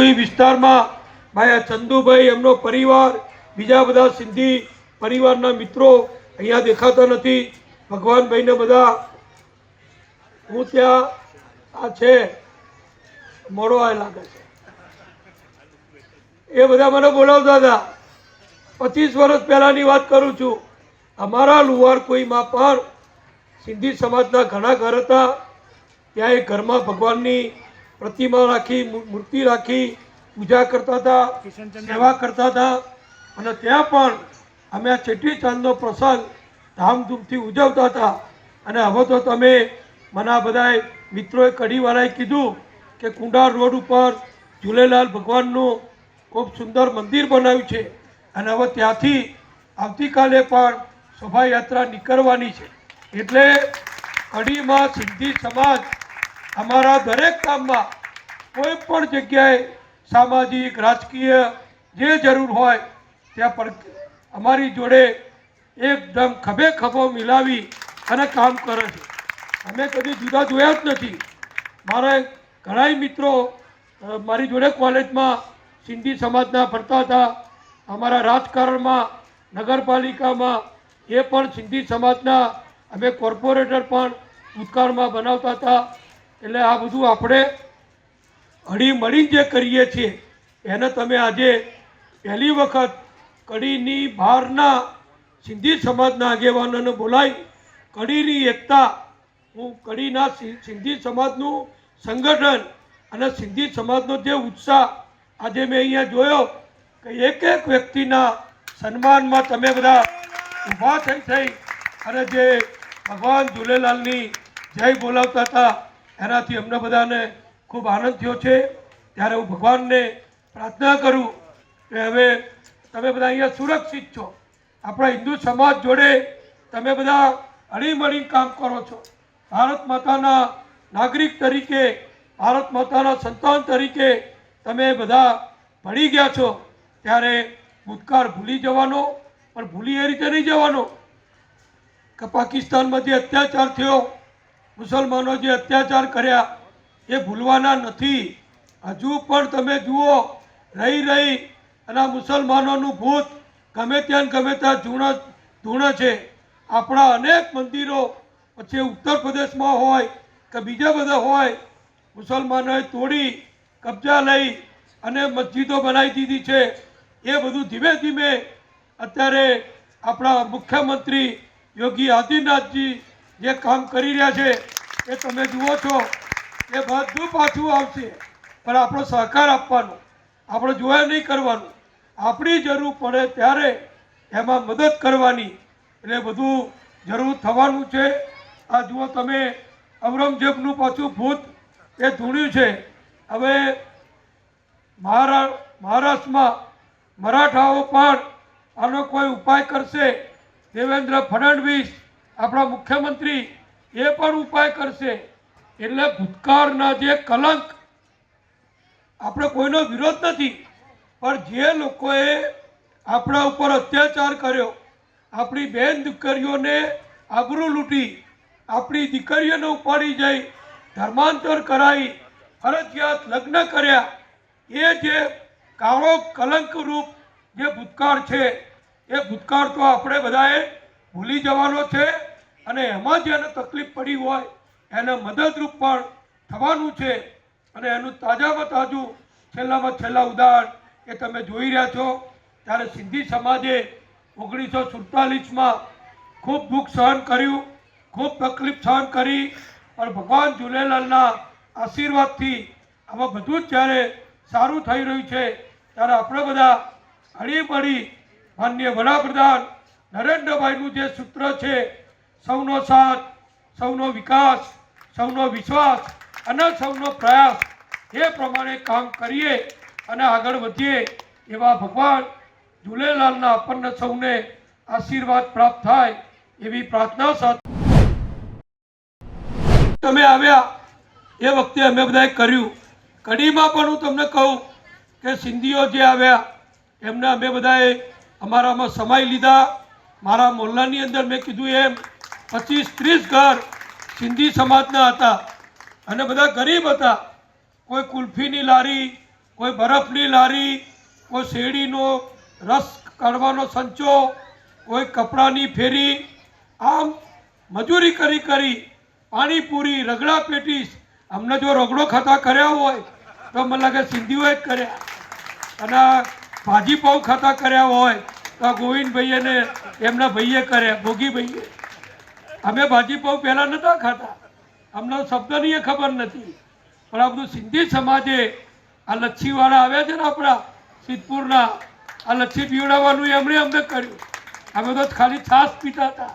કોઈ વિસ્તારમાં ભાઈ ચંદુભાઈ, એમનો પરિવાર, બીજા બધા સિંધી પરિવારના મિત્રો અહીંયા દેખાતા નથી. ભગવાનભાઈને બધા હું ત્યાં આ છે મોડો આ લાગે છે. એ બધા મને બોલાવતા હતા. પચીસ વર્ષ પહેલાંની વાત કરું છું. અમારા લુવાર કોઈમાં પણ સિંધી સમાજના ઘણા ઘર હતા. ત્યાં એ ઘરમાં ભગવાનની પ્રતિમા રાખી મૂર્તિ રાખી પૂજા કરતા હતા સેવા કરતા હતા. અને ત્યાં પણ અમે આ ચેટી ચાંદનો પ્રસંગ ધામધૂમથી ઉજવતા હતા. અને હવે તો તમે મને આ બધાય મિત્રોએ કઢીવાળાએ કીધું કે કુંડાર રોડ ઉપર ઝૂલેલાલ ભગવાનનું ખૂબ સુંદર મંદિર બનાવ્યું છે. અને હવે ત્યાંથી આવતીકાલે પણ શોભાયાત્રા નીકળવાની છે. એટલે કડીમાં સિંધી સમાજ અમારા દરેક કામમાં કોઈ પણ જગ્યાએ સામાજિક, રાજકીય જે જરૂર હોય, ત્યાં પણ અમારી જોડે એકદમ ખભે ખભો મિલાવી અને કામ કરે છે. અમે કદી જુદા જોયા જ નથી. મારા ઘણાય મિત્રો મારી જોડે કોલેજમાં સિંધી સમાજના ભણતા હતા. અમારા રાજકારણમાં, નગરપાલિકામાં એ પણ સિંધી સમાજના અમે કોર્પોરેટર પણ ભૂતકાળમાં બનાવતા હતા. એટલે આ બધું આપણે હળી મળીને જે કરીએ છીએ, એને તમે આજે પહેલી વખત કડીની બહારના સિંધી સમાજના આગેવાનોને બોલાવી, કડીની એકતા, હું કડીના સિંધી સમાજનું સંગઠન અને સિંધી સમાજનો જે ઉત્સાહ આજે મેં અહીંયા જોયો કે એક એક વ્યક્તિના સન્માનમાં તમે બધા ઊભા થઈ થઈ અને જે ભગવાન ઝૂલેલાલની જય બોલાવતા હતા, એનાથી અમને બધાને ખૂબ આનંદ થયો છે. ત્યારે હું ભગવાનને પ્રાર્થના કરું કે હવે તમે બધા અહીંયા સુરક્ષિત છો. આપણા હિન્દુ સમાજ જોડે તમે બધા હળીમળીને કામ કરો છો. ભારત માતાના નાગરિક તરીકે, ભારત માતાના સંતાન તરીકે તમે બધા ભળી ગયા છો. ત્યારે ભૂતકાળ ભૂલી જવાનો, પણ ભૂલી એ રીતે નહીં જવાનો. કે પાકિસ્તાનમાં જે અત્યાચાર થયો, મુસલમાનો જે અત્યાચાર કર્યા એ ભૂલવાના નથી. હજુ પણ તમે જુઓ, રહી રહી અને મુસલમાનોનું ભૂત ગમે ત્યાં ગમે ત્યાં ધૂણ ધૂણ છે. આપણા અનેક મંદિરો પછી ઉત્તર પ્રદેશમાં હોય કે બીજા બધા હોય, મુસલમાનોએ તોડી, કબજા લઈ અને મસ્જિદો બનાવી દીધી છે. એ બધું ધીમે ધીમે અત્યારે આપણા મુખ્યમંત્રી યોગી આદિત્યનાથજી જે કામ કરી રહ્યા છે, એ તમે જુઓ છો. એ બધું પાછું આવશે. પણ આપણો સહકાર આપવાનો, આપણે જોયા નહીં કરવાનું. આપણી જરૂર પડે ત્યારે એમાં મદદ કરવાની. એટલે બધું જરૂર થવાનું છે. આ જુઓ તમે, ઔરંગઝેબનું પાછું ભૂત એ ધૂણ્યું છે. હવે મહારા, મહારાષ્ટ્રમાં મરાઠાઓ પણ આનો કોઈ ઉપાય કરશે? દેવેન્દ્ર ફડણવીસ, આપણા મુખ્યમંત્રી, એ પણ ઉપાય કરશે. એટલે ભૂતકાળના જે કલંક, આપણે કોઈનો વિરોધ નથી. પણ જે લોકોએ આપણા ઉપર અત્યાચાર કર્યો, આપણી બેન દીકરીઓને આબરૂ લૂંટી, આપણી દીકરીઓને ઉપાડી જઈ, ધર્માંતર કરાવી ફરજિયાત લગ્ન કર્યા, એ જે કાળો કલંકરૂપ જે ભૂતકાળ છે, એ ભૂતકાળ તો આપણે બધાએ ભૂલી જવાનો છે. અને એમાં જેને તકલીફ પડી હોય એને મદદરૂપ પણ થવાનું છે અને એનું તાજામાં તાજું છેલ્લામાં છેલ્લા ઉદાહરણ એ તમે જોઈ રહ્યા છો. ત્યારે સિંધી સમાજે ઓગણીસો સુડતાલીસમાં ખૂબ દુઃખ સહન કર્યું, ખૂબ તકલીફ સહન કરી અને ભગવાન ઝૂલેલાલના આશીર્વાદથી આમાં બધું જ જ્યારે સારું થઈ રહ્યું છે, ત્યારે આપણે બધા હળીમળી માન્ય વડાપ્રધાન નરેન્દ્રભાઈનું જે સૂત્ર છે, સૌનો સાથ, સૌનો વિકાસ સૌનો વિશ્વાસ અને સૌનો પ્રયાસ એ પ્રમાણે કામ કરીએ અને આગળ વધીએ એવા ભગવાન ઝૂલેલાલના આપણને સૌને આશીર્વાદ પ્રાપ્ત થાય એવી પ્રાર્થના સાથે. તમે આવ્યા એ વખતે અમે બધાએ કર્યું. કડીમાં પણ હું તમને કહું કે સિંધીઓ જે આવ્યા, એમને અમે બધાએ અમારામાં સમાઈ લીધા. મારા મોહલ્લાની અંદર મેં કીધું એમ, પચીસ ત્રીસ ઘર સિંધી સમાજના હતા અને બધા ગરીબ હતા. કોઈ કુલ્ફીની લારી, કોઈ બરફની લારી, કોઈ શેરડીનો રસ કાઢવાનો સંચો, કોઈ કપડાની ફેરી. આમ મજૂરી કરી કરી પાણીપુરી, રગડા પેટીસ, અમને જો રગડો ખાતા કર્યા હોય, તો મને લાગે સિંધીઓએ જ કર્યા. અને આ ભાજી પાઉં ખાતા કર્યા હોય, તો ગોવિંદભાઈએ ને એમના ભાઈએ કર્યા, ભોગીભાઈએ. અમે ભાજી પાઉં પહેલાં નહોતા ખાતા. અમને શબ્દની એ ખબર નથી. પણ આપણું સિંધી સમાજે આ લચ્છીવાળા આવ્યા છે ને આપણા સિદ્ધપુરના, આ લચ્છી પીવડાવવાનું એમણે અમને કર્યું. અમે તો ખાલી છાશ પીતા હતા.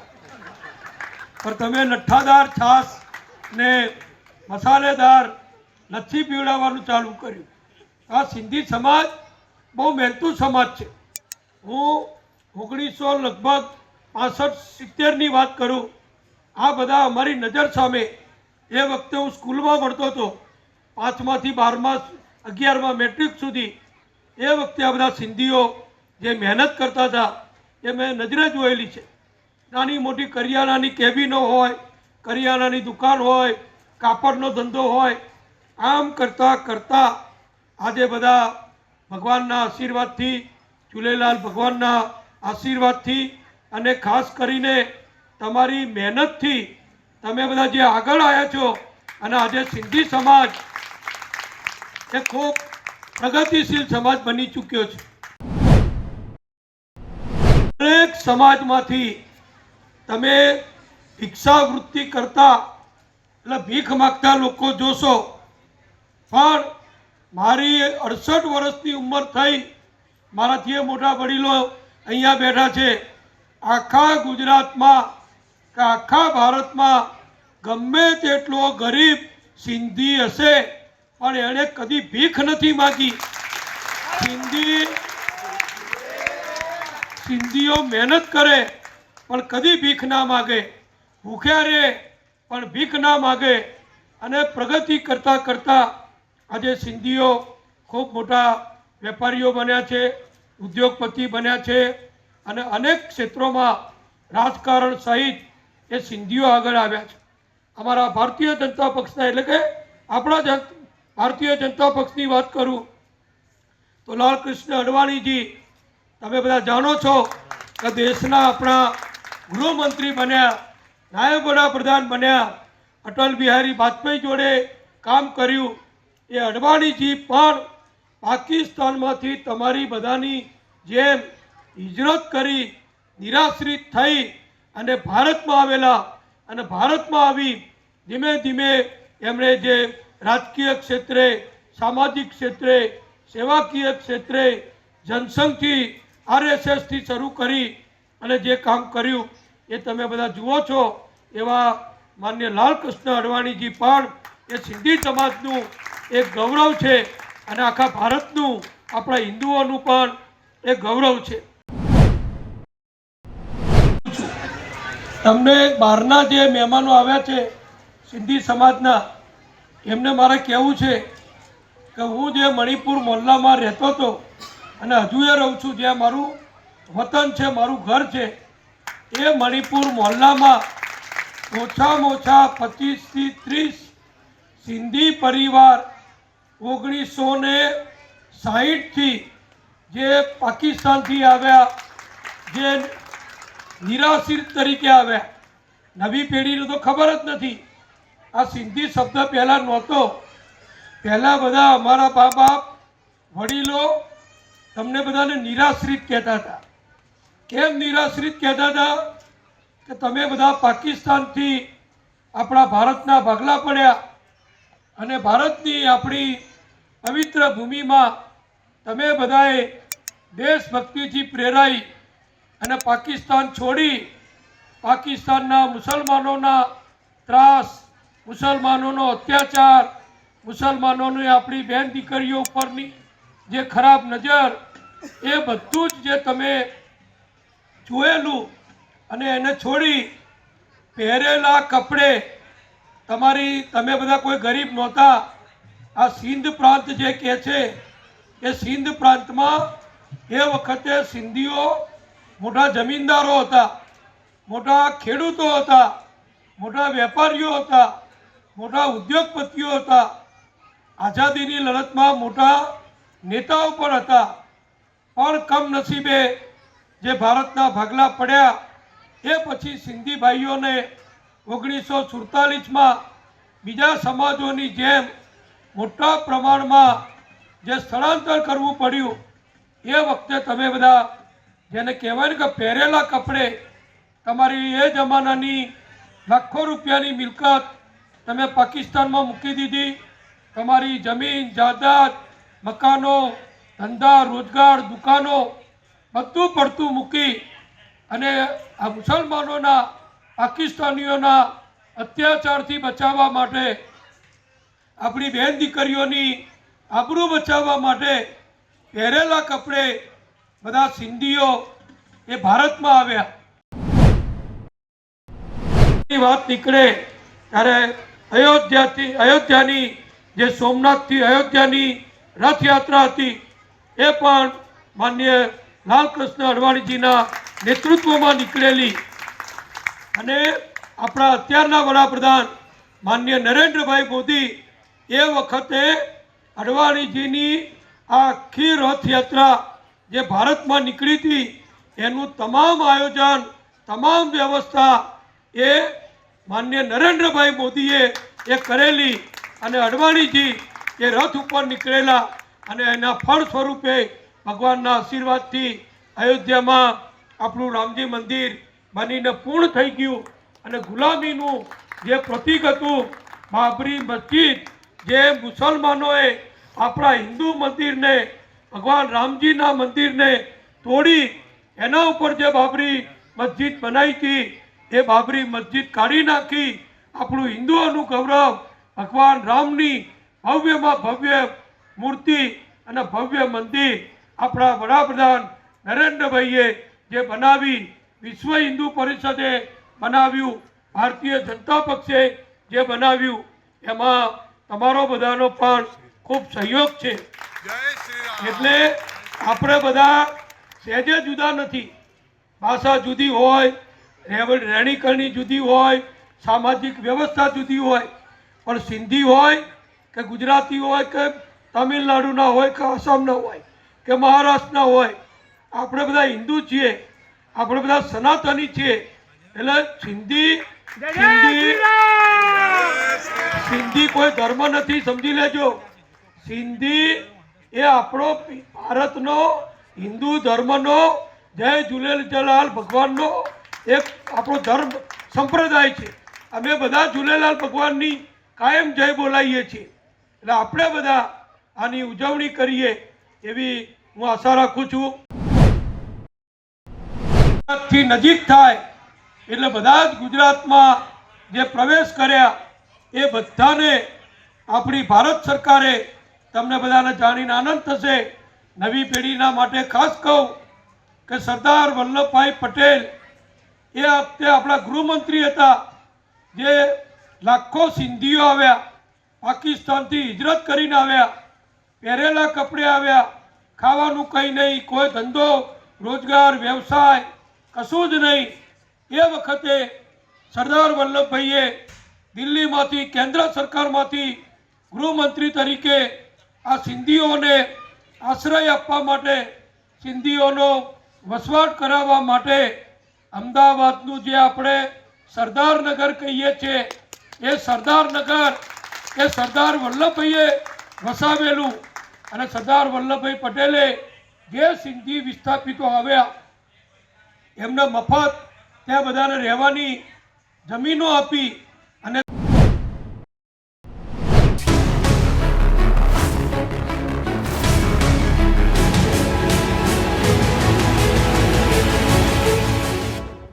પણ તમે લઠ્ઠાદાર છાશ ને મસાલેદાર લચ્છી પીવડાવવાનું ચાલુ કર્યું. આ સિંધી સમાજ બહુ મહેનતુ સમાજ છે. હું ઓગણીસો લગભગ પાસઠ સિત્તેરની વાત કરું આ બધા અમારી નજર સામે એ વખતે હું સ્કૂલમાં ભણતો હતો. પાંચમાંથી બારમા અગિયારમાં મેટ્રિક સુધી એ વખતે આ બધા સિંધીઓ જે મહેનત કરતા હતા એ મેં નજરે જોયેલી છે. નાની મોટી કરિયાણાની કેબિનો હોય, કરિયાણાની દુકાન હોય, કાપડનો ધંધો હોય, આમ કરતાં કરતાં આજે બધા ભગવાનના આશીર્વાદથી ઝૂલેલાલ ભગવાનના આશીર્વાદથી અને ખાસ કરીને તમારી મહેનતથી તમે બધા જે આગળ આવ્યા છો અને આજે સિંધી સમાજ એ ખૂબ પ્રગતિશીલ સમાજ બની ચૂક્યો છે. દરેક સમાજમાંથી તમે ભિક્ષાવૃત્તિ કરતા, એટલે ભીખ માગતા લોકો જોશો, પણ મારી અડસઠ વર્ષની ઉંમર થઈ મારાથી મોટા વડીલો અહીંયા બેઠા છે. આખા ગુજરાતમાં કે આખા ભારતમાં ગમે તેટલો ગરીબ સિંધી હશે, પણ એણે કદી ભીખ નથી માગી. સિંધી સિંધીઓ મહેનત કરે, પણ કદી ભીખ ના માગે. ભૂખ્યા રહે પણ ભીખ ના માગે. અને પ્રગતિ કરતાં કરતાં આજે સિંધીઓ ખૂબ મોટા વેપારીઓ બન્યા છે, ઉદ્યોગપતિ બન્યા છે, અને અનેક ક્ષેત્રોમાં રાજકારણ સહિત એ સિંધીઓ આગળ આવ્યા છે. અમારા ભારતીય જનતા પક્ષના, એટલે કે આપણા ભારતીય જનતા પક્ષની વાત કરું, તો લાલકૃષ્ણ અડવાણીજી, તમે બધા જાણો છો કે દેશના આપણા ગૃહમંત્રી બન્યા, નાયબ વડાપ્રધાન બન્યા, અટલ બિહારી વાજપેયી જોડે કામ કર્યું. એ અડવાણીજી પણ પાકિસ્તાનમાંથી તમારી બધાની જેમ હિજરત કરી, નિરાશ્રિત થઈ અને ભારતમાં આવેલા અને ભારતમાં આવી ધીમે ધીમે એમણે જે રાજકીય ક્ષેત્રે, સામાજિક ક્ષેત્રે, સેવાકીય ક્ષેત્રે જનસંઘથી આરએસએસથી શરૂ કરી અને જે કામ કર્યું એ તમે બધા જુઓ છો એવા માન્ય લાલકૃષ્ણ અડવાણીજી પણ એ સિંધી સમાજનું એક ગૌરવ છે અને આખા ભારતનું, આપણા હિન્દુઓનું પણ એક ગૌરવ છે. તમને બહારના જે મહેમાનો આવ્યા છે, સિંધી સમાજના, એમને મારે કહેવું છે કે હું જે મણિપુર મોહલ્લામાં રહેતો હતો અને હજુ એ રહું છું, જ્યાં મારું વતન છે, મારું ઘર છે, એ મણિપુર મોહલ્લામાં ઓછામાં ઓછા પચીસથી ત્રીસ સિંધી પરિવાર ઓગણીસો ને સાહીઠથી જે પાકિસ્તાનથી આવ્યા, જે નિરાશ્રિત તરીકે આવ્યા નવી પેઢીને તો ખબર જ નથી. આ સિંધી શબ્દ પહેલાં નહોતો. પહેલાં બધા અમારા મા બાપ, વડીલો તમને બધાને નિરાશ્રિત કહેતા હતા. કેમ નિરાશ્રિત કહેતા હતા? કે તમે બધા પાકિસ્તાનથી આપણા ભારતના ભાગલા પડ્યા અને ભારતની આપણી પવિત્ર ભૂમિમાં તમે બધાએ દેશભક્તિથી પ્રેરાઈ અને પાકિસ્તાન છોડી પાકિસ્તાનના મુસલમાનોના ત્રાસ, મુસલમાનોનો અત્યાચાર, મુસલમાનોની આપણી બેન દીકરીઓ ઉપરની જે ખરાબ નજર, એ બધું જ જે તમે જોયેલું અને એને છોડી પહેરેલા કપડે તમારી, તમે બધા કોઈ ગરીબ નહોતા. આ સિંધ પ્રાંત જે કહે છે, એ સિંધ પ્રાંતમાં એ વખતે સિંધીઓ મોટા જમીનદારો હતા, મોટા ખેડૂતો હતા, મોટા વેપારીઓ હતા, મોટા ઉદ્યોગપતિઓ હતા. આઝાદીની લડતમાં મોટા નેતાઓ પણ હતા. પણ કમનસીબે જે ભારતના ભાગલા પડ્યા, એ પછી સિંધી ભાઈઓને ઓગણીસો સુડતાલીસમાં બીજા સમાજોની જેમ મોટા પ્રમાણમાં જે સ્થળાંતર કરવું પડ્યું, એ વખતે તમે બધા જેને કહેવાય ને કે પહેરેલા કપડે તમારી એ જમાનાની લાખો રૂપિયાની મિલકત તમે પાકિસ્તાનમાં મૂકી દીધી. તમારી જમીન જાયદાદ મકાનો, ધંધા, રોજગાર, દુકાનો બધું પડતું મૂકી અને આ મુસલમાનોના, પાકિસ્તાનીઓના અત્યાચારથી બચાવવા માટે, આપણી બહેન દીકરીઓની આબરૂ બચાવવા માટે પહેરેલા કપડે બધા સિંધીઓ એ ભારતમાં આવ્યા. વાત નીકળે ત્યારે અયોધ્યાથી અયોધ્યાની જે સોમનાથથી અયોધ્યાની રથયાત્રા હતી, એ પણ માન્ય લાલકૃષ્ણ અડવાણીજીના નેતૃત્વમાં નીકળેલી. અને આપણા અત્યારના વડાપ્રધાન માન્ય નરેન્દ્રભાઈ મોદી એ વખતે અડવાણીજીની આખી રથયાત્રા જે ભારતમાં નીકળી હતી, એનું તમામ આયોજન, તમામ વ્યવસ્થા એ માન્ય નરેન્દ્રભાઈ મોદીએ એ કરેલી અને અડવાણીજી એ રથ ઉપર નીકળેલા અને એના ફળ સ્વરૂપે ભગવાનના આશીર્વાદથી અયોધ્યામાં આપણું રામજી મંદિર બનીને પૂર્ણ થઈ ગયું અને ગુલામીનું જે પ્રતીક હતું, બાબરી મસ્જિદ, જે મુસલમાનોએ આપણા હિન્દુ મંદિરને ભગવાન રામજીના મંદિરને તોડી એના ઉપર જે બાબરી મસ્જિદ બનાવી હતી, એ બાબરી મસ્જિદ કાઢી નાખી. આપણું હિન્દુઓનું ગૌરવ ભગવાન રામની ભવ્યમાં ભવ્ય મૂર્તિ અને ભવ્ય મંદિર આપણા વડાપ્રધાન નરેન્દ્રભાઈએ જે બનાવી વિશ્વ હિન્દુ પરિષદે બનાવ્યું, ભારતીય જનતા પક્ષે જે બનાવ્યું, એમાં તમારો બધાનો પણ ખૂબ સહયોગ છે. જય શ્રી એટલે આપણે બધા સહેજે જુદા નથી. ભાષા જુદી હોય રહેવ- રહેણીકરણી જુદી હોય સામાજિક વ્યવસ્થા જુદી હોય પણ સિંધી હોય કે ગુજરાતી હોય કે તમિલનાડુના હોય કે આસામના હોય કે મહારાષ્ટ્રના હોય આપણે બધા હિન્દુ છીએ આપણે બધા સનાતની છીએ. એટલે સિંધી સિંધી સિંધી કોઈ ધર્મ નથી સમજી લેજો. સિંધી એ આપણો ભારતનો હિન્દુ ધર્મનો જય ઝૂલેલાલ ભગવાનનો એક આપણો ધર્મ સંપ્રદાય છે. અમે બધા ઝૂલેલાલ ભગવાનની કાયમ જય બોલાવીએ છીએ. એટલે આપણે બધા આની ઉજવણી કરીએ એવી હું આશા રાખું છું. ગુજરાતથી નજીક થાય એટલે બધા જ ગુજરાતમાં જે પ્રવેશ કર્યા એ બધાને આપણી ભારત સરકારે તમને બધાને જાણીને આનંદ થશે. નવી પેઢીના માટે ખાસ કહું કે સરદાર વલ્લભભાઈ પટેલ એ વખતે આપણા ગૃહમંત્રી હતા. જે લાખો સિંધીઓ આવ્યા, પાકિસ્તાનથી હિજરત કરીને આવ્યા, પહેરેલા કપડે આવ્યા, ખાવાનું કંઈ નહીં, કોઈ ધંધો, રોજગાર, વ્યવસાય, કશું જ નહીં. એ વખતે સરદાર વલ્લભભાઈએ દિલ્હીમાંથી, કેન્દ્ર સરકારમાંથી ગૃહમંત્રી તરીકે આ સિંધીઓને આશ્રય આપવા માટે, સિંધીઓનો વસવાટ કરાવવા માટે અમદાવાદનું જે આપણે સરદારનગર કહીએ છીએ, એ સરદારનગર એ સરદાર વલ્લભભાઈએ વસાવેલું. અને સરદાર વલ્લભભાઈ પટેલે જે સિંધી વિસ્થાપિતો આવ્યા, એમને મફત ત્યાં બધાને રહેવાની જમીનો આપી